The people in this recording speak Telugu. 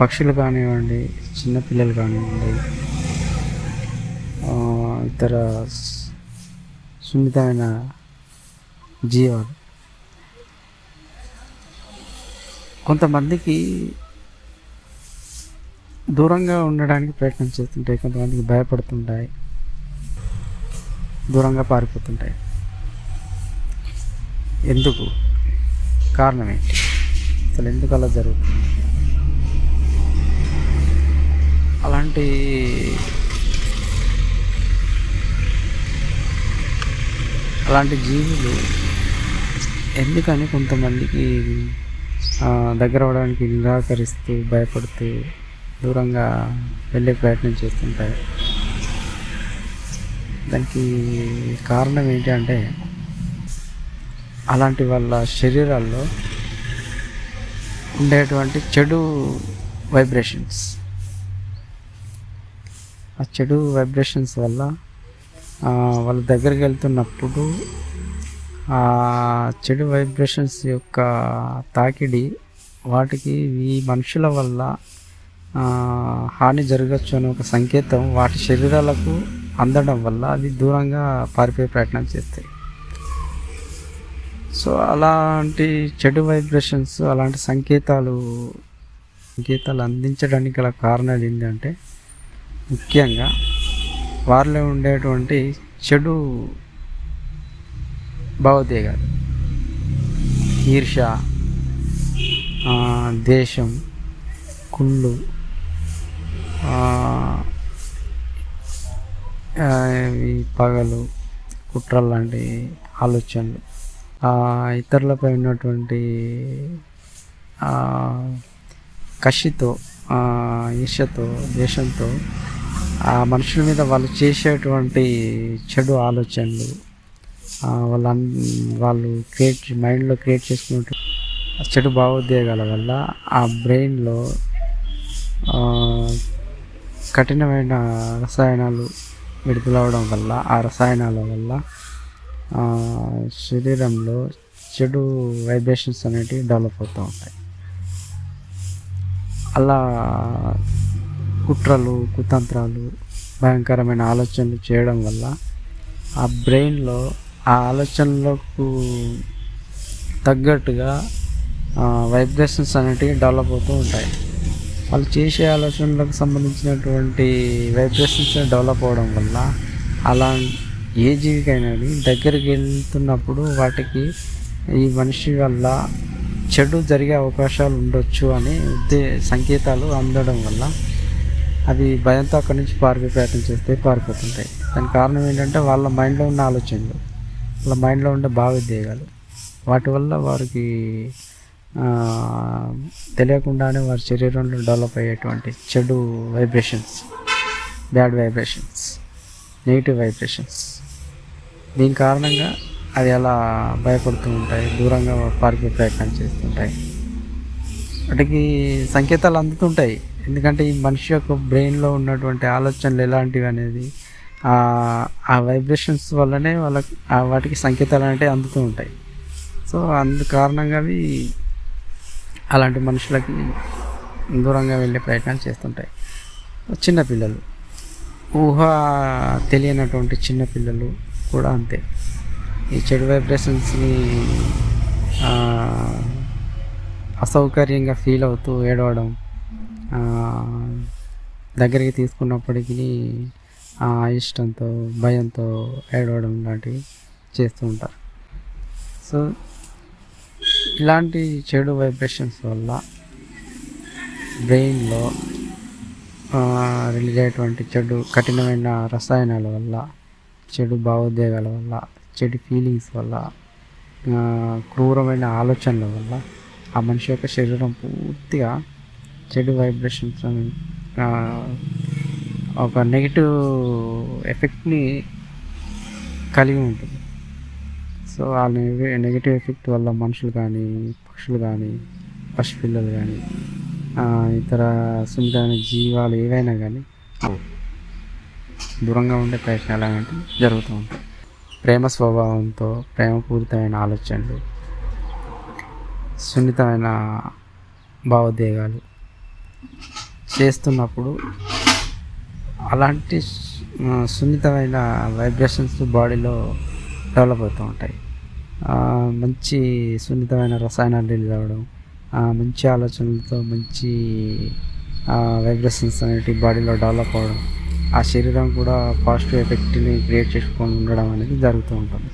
పక్షులు కానివ్వండి చిన్నపిల్లలు కానివ్వండి ఇతర సున్నితమైన జీవాలు. కొంతమందికి దూరంగా ఉండడానికి ప్రయత్నం చేస్తుంటాయి కొంతమందికి భయపడుతుంటాయి దూరంగా పారిపోతుంటాయి. ఎందుకు? కారణం ఏంటి? అసలు ఎందుకు అలా జరుగుతుంది? అలాంటి అలాంటి జీవులు ఎందుకని కొంతమందికి దగ్గర అవడానికి నిరాకరిస్తూ భయపడుతూ దూరంగా వెళ్ళే ప్రయత్నం చేస్తుంటాయి దానికి కారణం ఏంటి అంటే అలాంటి వాళ్ళ శరీరాల్లో ఉండేటువంటి చెడు వైబ్రేషన్స్ ఆ చెడు వైబ్రేషన్స్ వల్ల వాళ్ళ దగ్గరికి వెళ్తున్నప్పుడు ఆ చెడు వైబ్రేషన్స్ యొక్క తాకిడి వాటికి ఈ మనుషుల వల్ల హాని జరగచ్చు అనే ఒక సంకేతం వాటి శరీరాలకు అందడం వల్ల అవి దూరంగా పారిపోయే ప్రయత్నం చేస్తాయి. సో అలాంటి చెడు వైబ్రేషన్స్ అలాంటి సంకేతాలు సంకేతాలు అందించడానికి గల కారణాలు ఏంటంటే ముఖ్యంగా వారిలో ఉండేటువంటి చెడు భావోద్వేగాలు ఈర్ష దేశం కుళ్ళు ఈ పగలు కుట్రలు లాంటి ఆలోచనలు ఇతరులపై ఉన్నటువంటి కషితో ఈర్షతో దేశంతో ఆ మనుషుల మీద వాళ్ళు చేసేటువంటి చెడు ఆలోచనలు వాళ్ళ వాళ్ళు క్రియేట్ మైండ్లో క్రియేట్ చేసుకున్నట్టు చెడు భావోద్వేగాల వల్ల ఆ బ్రెయిన్లో కఠినమైన రసాయనాలు విడుదలవడం వల్ల ఆ రసాయనాల వల్ల శరీరంలో చెడు వైబ్రేషన్స్ అనేటివి డెవలప్ అవుతూ ఉంటాయి. అలా కుట్రలు కుతంత్రాలు భయంకరమైన ఆలోచనలు చేయడం వల్ల ఆ బ్రెయిన్లో ఆ ఆలోచనలకు తగ్గట్టుగా వైబ్రేషన్స్ అనేటివి డెవలప్ అవుతూ ఉంటాయి. వాళ్ళు చేసే ఆలోచనలకు సంబంధించినటువంటి వైబ్రేషన్స్ డెవలప్ అవడం వల్ల అలా ఏ జీవికైనా దగ్గరికి వెళ్తున్నప్పుడు వాటికి ఈ మనిషి వల్ల చెడు జరిగే అవకాశాలు ఉండొచ్చు అని ఉద్దే సంకేతాలు అందడం వల్ల అవి భయంతో అక్కడి నుంచి పారిపోయే ప్రయత్నం చేస్తే పారిపోతుంటాయి. దానికి కారణం ఏంటంటే వాళ్ళ మైండ్లో ఉన్న ఆలోచనలు వాళ్ళ మైండ్లో ఉండే భావోద్వేగాలు. వాటి వల్ల వారికి తెలియకుండానే వారి శరీరంలో డెవలప్ అయ్యేటువంటి చెడు vibrations bad vibrations negative vibrations. దీని కారణంగా అది అలా భయపడుతూ ఉంటాయి దూరంగా పారిపోయే ప్రయత్నం చేస్తుంటాయి. వాటికి సంకేతాలు అందుతుంటాయి. ఎందుకంటే ఈ మనిషి యొక్క బ్రెయిన్లో ఉన్నటువంటి ఆలోచనలు ఎలాంటివి అనేది ఆ- వైబ్రేషన్స్ వల్లనే వాళ్ళకి వాటికి సంకేతాలు అనేవి అందుతూ ఉంటాయి. సో అందు కారణంగా అవి అలాంటి మనుషులకి దూరంగా వెళ్ళే ప్రయత్నాలు చేస్తుంటాయి. చిన్నపిల్లలు ఊహ తెలియనటువంటి చిన్నపిల్లలు కూడా అంతే. ఈ చెడు వైబ్రేషన్స్ని అసౌకర్యంగా ఫీల్ అవుతూ ఏడవడం దగ్గరికి తీసుకున్నప్పటికీ ఆ ఇష్టంతో భయంతో ఏడవడం లాంటివి చేస్తూ ఉంటారు. సో ఇలాంటి చెడు వైబ్రేషన్స్ వల్ల బ్రెయిన్లో రిలీజ్ అయ్యేటువంటి చెడు కఠినమైన రసాయనాల వల్ల చెడు భావోద్వేగాల వల్ల చెడు ఫీలింగ్స్ వల్ల క్రూరమైన ఆలోచనల వల్ల ఆ మనిషి యొక్క శరీరం పూర్తిగా చెడు వైబ్రేషన్స్ ఒక నెగిటివ్ ఎఫెక్ట్ని కలిగి ఉంటుంది. సో ఆ నెగిటివ్ ఎఫెక్ట్ వల్ల మనుషులు కానీ పక్షులు కానీ పసిపిల్లలు కానీ ఇతర సున్నితమైన జీవాలు ఏవైనా కానీ దూరంగా ఉండే ప్రయత్నాలు అనేవి జరుగుతూ ఉంటాయి. ప్రేమ స్వభావంతో ప్రేమపూరితమైన ఆలోచనలు సున్నితమైన భావోద్వేగాలు చేస్తున్నప్పుడు అలాంటి సున్నితమైన వైబ్రేషన్స్ బాడీలో డెవలప్ అవుతూ ఉంటాయి. మంచి సున్నితమైన రసాయనాలు రిలీజ్ అవ్వడం మంచి ఆలోచనలతో మంచి వైబ్రేషన్స్ అనేవి బాడీలో డెవలప్ అవ్వడం ఆ శరీరం కూడా పాజిటివ్ ఎఫెక్ట్ని క్రియేట్ చేసుకొని ఉండడం అనేది జరుగుతూ ఉంటుంది.